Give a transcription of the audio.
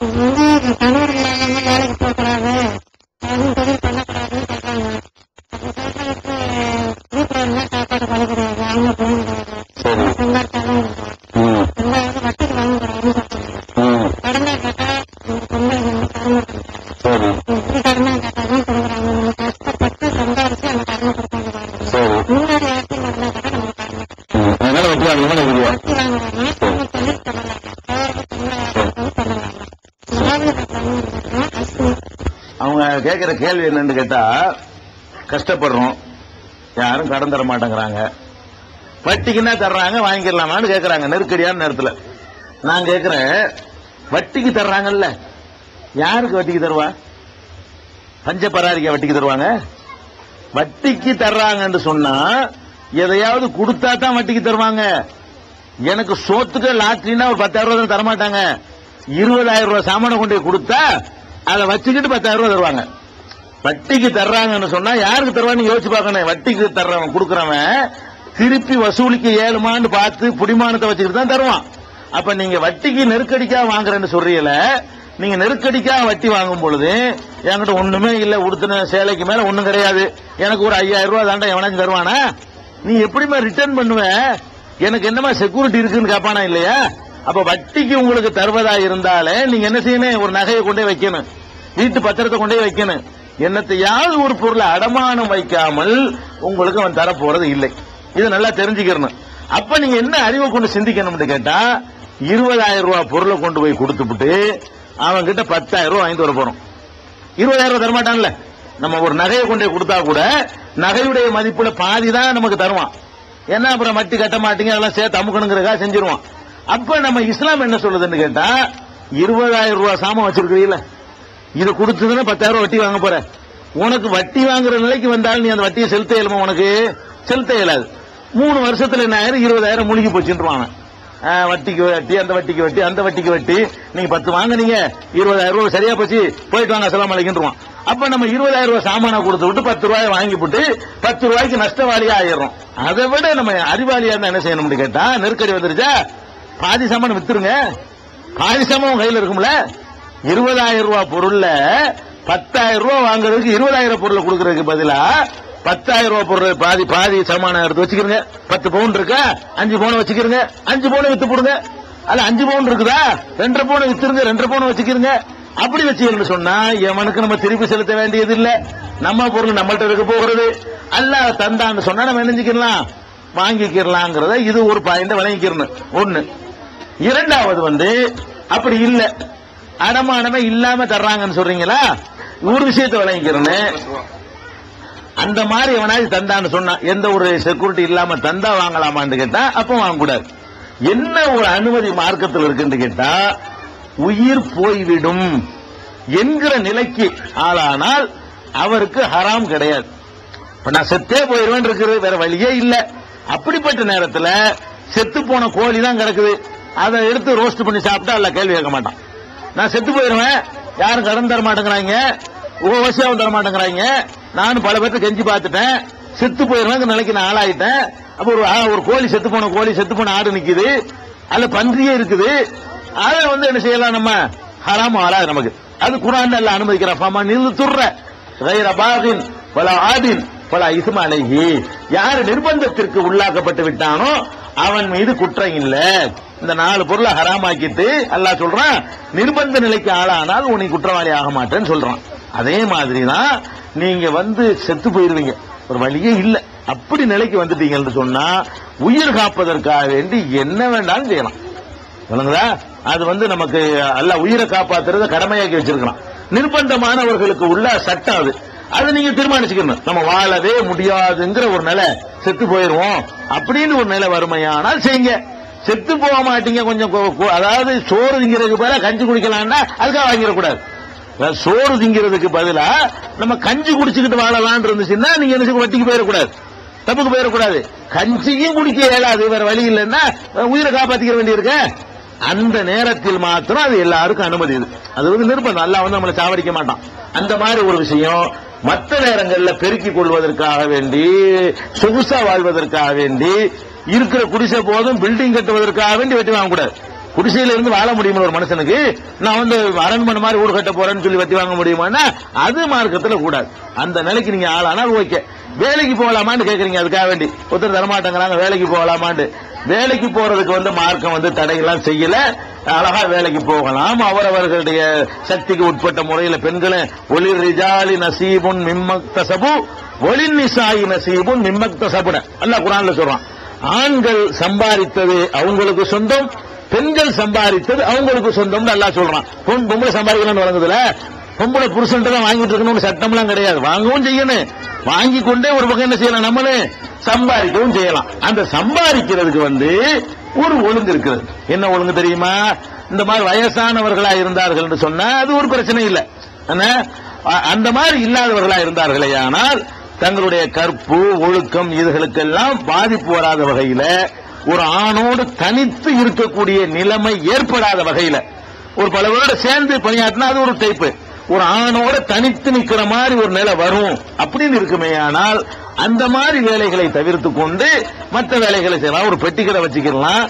வந்து கணவர் இல்லாதவங்க வேலைக்கு போகக்கூடாது எதுவும் தொழில் பண்ணக்கூடாதுன்னு சொல்றாங்க அப்படி சொல்றதுக்கு வீட்டுல இருந்தா சாப்பாடு பண்ணக்கூடாது அவங்க போகக்கூடாது சரி. சம்பாதிச்சாலும் இருக்கும் ம், ரெண்டாவது வட்டிக்கு வாங்கக்கூடாதுன்னு சொல்றாங்க கடனை கேட்டா இந்த வந்து கொடுக்குறாங்க சரி எப்படி கடனை கேட்டாலும் கொடுக்குறாங்க நம்ம கஷ்டப்பட்டு சம்பாதிச்சு அந்த கடனை கொடுப்பாங்க பாருங்க இன்னொரு இடத்துல நடந்தா கூட நம்ம கடனை வட்டி வாங்குறாங்க நம்ம தொழில் பண்ணலாம் வேறு தொழில் பண்ணலாம் ஏதாவது பண்ணுறதுனா கஷ்டம் அவங்க கேட்கிற கேள்வி என்னன்னு கேட்டா கஷ்டப்படுறோம். யாரும் கடன் தர மாட்டேங்கிறாங்க. வட்டிக்குன்னா தர்றாங்க வாங்கிடலாமான்னு கேட்கறாங்க நெருக்கடியான நேரத்தில். நான் கேட்கிறேன் வட்டிக்கு தர்றாங்கல்ல. யாருக்கு வட்டிக்கு தருவா? பஞ்ச பராரிக்க வட்டிக்கு தருவாங்க. வட்டிக்கு தர்றாங்கன்னு சொன்னா எதையாவது கொடுத்தா தான் வட்டிக்கு தருவாங்க. எனக்கு சோத்துக்கு லாட்டரினா ஒரு பத்தாயிரம் ரூபாய் தரமாட்டாங்க. இருபதாயிரம் ரூபாய் சாமானை கொண்டு போய் கொடுத்தா அதை வச்சுக்கிட்டு பத்தாயிரம் ரூபாய் தருவாங்க. வட்டிக்கு தர்றாங்கன்னு சொன்னா யாருக்கு தருவான்னு யோசிச்சு பார்க்கணும். வட்டிக்கு தர்றவன் கொடுக்கறவன் திருப்பி வசூலிக்க ஏழுமான்னு பார்த்து புடிமானத்தை வச்சுக்கிட்டு தான் தருவான். அப்ப நீங்க வட்டிக்கு நெருக்கடிக்கா வாங்குறேன்னு சொல்றீல நீங்க நெருக்கடிக்கா வட்டி வாங்கும் பொழுது என்கிட்ட ஒண்ணுமே இல்ல உடுத்தின சேலைக்கு மேல ஒண்ணும் கிடையாது. எனக்கு ஒரு ஐயாயிரம் ரூபாய் தாண்டா எவனாச்சும் தருவானா? நீ எப்படிமா ரிட்டர்ன் பண்ணுவ? எனக்கு என்னமா செக்யூரிட்டி இருக்குன்னு கேட்பானா இல்லையா? அப்ப வட்டிக்கு உங்களுக்கு தருவதா இருந்தாலே நீங்க என்ன செய்யணும்? ஒரு நகையை கொண்டே வைக்கணும். வீட்டு பத்திரத்தை கொண்டே வைக்கணும். என்னத்தையாவது ஒரு பொருளை அடமானம் வைக்காமல் உங்களுக்கு அவன் தரப்போறது இல்லை. இது நல்லா தெரிஞ்சுக்கிறணும். அப்ப நீங்க என்ன அறிவை கொண்டு சிந்திக்கணும்னு கேட்டா இருபதாயிரம் ரூபாய் பொருளை கொண்டு போய் கொடுத்துப்புட்டு அவன் கிட்ட பத்தாயிரம் ரூபாய் வாங்கிட்டு வர போறோம். இருபதாயிரம் ரூபாய் தரமாட்டான்ல. நம்ம ஒரு நகையை கொண்டு போய் கொடுத்தா கூட நகையுடைய மதிப்புல பாதி தான் நமக்கு தருவான். ஏன்னா அப்புறம் மட்டி கட்ட மாட்டீங்க அதெல்லாம் சேர்த்து அமுக்கணுங்கிறதுக்காக செஞ்சிருவான். அப்ப நம்ம இஸ்லாம் என்ன சொல்லுதுன்னு கேட்டா இருபதாயிரம் ரூபாய் சாமம் வச்சிருக்கிறீங்கள இது கொடுத்ததுன்னா பத்தாயிரம் ரூபாய் வட்டி வாங்க போற. உனக்கு வட்டி வாங்குற நிலைக்கு வந்தாலும் நீ அந்த வட்டியை செலுத்த இயலுமா உனக்கு? செலுத்த இயலாது. மூணு வருஷத்துல என்ன ஆயிரம்? இருபதாயிரம் முழுகி போச்சுருவாங்க வட்டிக்கு வட்டி அந்த வட்டிக்கு வட்டி அந்த வட்டிக்கு வட்டி. நீங்க பத்து வாங்குனீங்க இருபதாயிரம் ரூபாய் சரியா போச்சு போயிட்டு வாங்க அசலாம் அலைக்கின்றான் அப்ப நம்ம இருபதாயிரம் ரூபாய் சாமானை கொடுத்து விட்டு பத்து ரூபாய் வாங்கி போட்டு பத்து ரூபாய்க்கு நஷ்டவாளியா ஆயிடுறோம். அதை விட நம்ம அறிவாளியா இருந்தா என்ன செய்யணும்னு கேட்டா நெருக்கடி வந்துருச்சா? பாதி சாமான வித்துருங்க. பாதி சாமான் கையில இருக்கும்ல? இருபதாயிரம் ரூபாய் பொருள்ல பத்தாயிரம் ரூபாய் வாங்குறதுக்கு இருபதாயிரம் பொருளை கொடுக்கறதுக்கு பதிலா பத்தாயிரம் ரூபாய் பொருள் பாதி பாதி சமான எடுத்து வச்சுக்கிறங்க. பத்து பவுன் இருக்கா? அஞ்சு பவுன் வச்சுக்கிறங்க. அஞ்சு பவுன் வித்து போடுங்க. அல்ல அஞ்சு பவுன் இருக்குதா? ரெண்டரை பவுன் வித்துருங்க ரெண்டரை பவுன் வச்சுக்கிறங்க. அப்படி வச்சுக்கணும்னு சொன்னா எவனுக்கு நம்ம திருப்பி செலுத்த வேண்டியது இல்ல நம்ம பொருள் நம்மள்ட்ட இருக்க போகிறது. அல்ல தந்தான்னு சொன்னா நம்ம நினைஞ்சுக்கலாம் வாங்கிக்கிறலாங்கிறத இது ஒரு பாயிண்ட விளங்கிக்கிறணும் ஒண்ணு. இரண்டாவது வந்து அப்படி இல்லை. அடமானமே இல்லாம தர்றாங்கன்னு சொல்றீங்களா? ஒரு விஷயத்தை விளங்கிக்கிறேன்னு அந்த மாதிரி எவனாச்சும் தந்தான்னு சொன்னா எந்த ஒரு செக்யூரிட்டி இல்லாம தந்தா வாங்கலாமான்னு கேட்டா அப்ப வாங்கக்கூடாது. என்ன ஒரு அனுமதி மார்க்கத்தில் இருக்குன்னு கேட்டா உயிர் போய்விடும் என்கிற நிலைக்கு ஆளானால் அவருக்கு ஹராம் கிடையாது. இப்ப நான் செத்தே போயிருவேன் இருக்கிறது வேற வழியே இல்ல. அப்படிப்பட்ட நேரத்தில் செத்து போன கோழி தான் கிடக்குது. அதை எடுத்து ரோஸ்ட் பண்ணி சாப்பிட்டா அல்ல கேள்வி கேட்க மாட்டான். நான் செத்து போயிருவேன். யாரும் கடன் தர மாட்டேங்கிறாங்க. உபவசியாவும் தர மாட்டேங்கிறாங்க. நானும் பல பேர்த்த கெஞ்சி பார்த்துட்டேன். செத்து போயிருவேன் நிலைக்கு நான் ஆளாயிட்டேன். அப்ப ஒரு ஆ, ஒரு கோழி செத்து போன கோழி செத்து போன ஆடு நிக்குது. அதுல பன்றியே இருக்குது. அதை வந்து என்ன செய்யலாம் நம்ம? ஹராம வராது நமக்கு. அது குரான் எல்லாம் அனுமதிக்கிறப்பா நின்று பாகின் பல ஆடின். பல இசும யார் நிர்பந்தத்திற்கு உள்ளாக்கப்பட்டு விட்டானோ அவன் மீது குற்றம் இல்ல. இந்த நாலு பொருளை ஹராமாக்கிட்டு அல்லா சொல்றான் நிர்பந்த நிலைக்கு ஆளானால் உன்னை குற்றவாளி ஆக மாட்டேன்னு சொல்றான். அதே மாதிரி தான் நீங்க வந்து செத்து போயிருவீங்க. ஒரு வழியே இல்லை. அப்படி நிலைக்கு வந்துட்டீங்கன்னு சொன்னா உயிர் காப்பதற்காக வேண்டி என்ன வேண்டாலும் செய்யலாம். விளங்குதா அது வந்து நமக்கு அல்ல உயிரை காப்பாத்துறத கடமையாக்கி வச்சிருக்கலாம் நிர்பந்தமானவர்களுக்கு உள்ள சட்டம் அது. அதை நீங்க தீர்மானிச்சுக்கணும். நம்ம வாழவே முடியாதுங்கிற ஒரு நிலை செத்து போயிருவோம் அப்படின்னு ஒரு நிலை வறுமையானால் செய்யுங்க. செத்து போக மாட்டீங்க கொஞ்சம் அதாவது சோறு திங்கிறதுக்கு பதிலாக கஞ்சி குடிக்கலாம்னா அதுக்காக வாங்கிடக்கூடாது. சோறு திங்கிறதுக்கு பதிலா நம்ம கஞ்சி குடிச்சுக்கிட்டு வாழலாம்னு இருந்துச்சுன்னா நீங்க என்ன வட்டிக்கு போயிடக்கூடாது. தப்புக்கு போயிடக்கூடாது. கஞ்சியும் குடிக்க இயலாது. வேற வழி இல்லைன்னா உயிரை காப்பாத்திக்க வேண்டியிருக்கேன். அந்த நேரத்தில் மாத்திரம் அது எல்லாருக்கும் அனுமதி இது. அது வந்து நிர்பந்தம். அல்ல வந்து நம்மளை சாவடிக்க மாட்டான். அந்த மாதிரி ஒரு விஷயம் மற்ற நேரங்களில் பெருக்கிக் கொள்வதற்காக வேண்டி சொகுசா வாழ்வதற்காக வேண்டி இருக்கிற குடிசை போதும் பில்டிங் கட்டுவதற்காக வேண்டி வெட்டி வாங்கக்கூடாது குடிசையில இருந்து வாழ முடியுமா ஒரு மனுஷனுக்கு? நான் வந்து அரண்மனை மாதிரி வீடு கட்ட போறேன்னு சொல்லி வெட்டி வாங்க முடியுமான்னா அது மார்க்கத்தில் கூடாது. அந்த நிலைக்கு நீங்க ஆளானால் ஓகே. வேலைக்கு போகலாமான்னு கேட்குறீங்க அதுக்காக வேண்டி. ஒருத்தர் தரமாட்டேங்கிறாங்க வேலைக்கு போகலாமான்னு வேலைக்கு போறதுக்கு வந்து மார்க்கம் வந்து தடையெல்லாம் செய்யல. அழகா வேலைக்கு போகலாம். அவரவர்களுடைய சக்திக்கு உட்பட்ட முறையில பெண்களை ஒளி ரிஜாலி நசீபுன் மிம்மக்தசபு ஒளி நிசாயி நசீபுன் மிம்மக்தசபுன அல்ல குரான்ல சொல்றான். ஆண்கள் சம்பாதித்தது அவங்களுக்கு சொந்தம் பெண்கள் சம்பாதித்தது அவங்களுக்கு சொந்தம்னு நல்லா சொல்றான். பொன் பொம்பளை சம்பாதிக்கணும்னு வழங்குதுல? பொம்பளை புருஷன் தான் வாங்கிட்டு இருக்கணும்னு சட்டம்லாம் கிடையாது. வாங்கவும் செய்யணும். வாங்கி கொண்டே ஒரு பக்கம் என்ன செய்யலாம்? நம்மளே சம்பாதிக்கவும் செய்யலாம். அந்த சம்பாதிக்கிறதுக்கு வந்து ஒரு ஒழுங்கு இருக்கிறது என்ன ஒழுங்கு தெரியுமா? இந்த மாதிரி வயசானவர்களா இருந்தார்கள் என்று சொன்னா அது ஒரு பிரச்சனை இல்லை. அந்த மாதிரி இல்லாதவர்களா இருந்தார்களே ஆனால் தங்களுடைய கற்பு ஒழுக்கம் இதுகளுக்கெல்லாம் பாதிப்பு வராத வகையில ஒரு ஆணோடு தனித்து இருக்கக்கூடிய நிலைமை ஏற்படாத வகையில ஒரு பல பேரோட சேர்ந்து பணியாற்றினா அது ஒரு டைப்பு ஒரு ஆணோட தனித்து நிக்கிற மாதிரி ஒரு நிலை வரும் அப்படின்னு இருக்குமே ஆனால் அந்த மாதிரி வேலைகளை தவிர்த்து கொண்டு மற்ற வேலைகளை செய்யலாம். ஒரு பெட்டிக்கடை வச்சுக்கலாம்.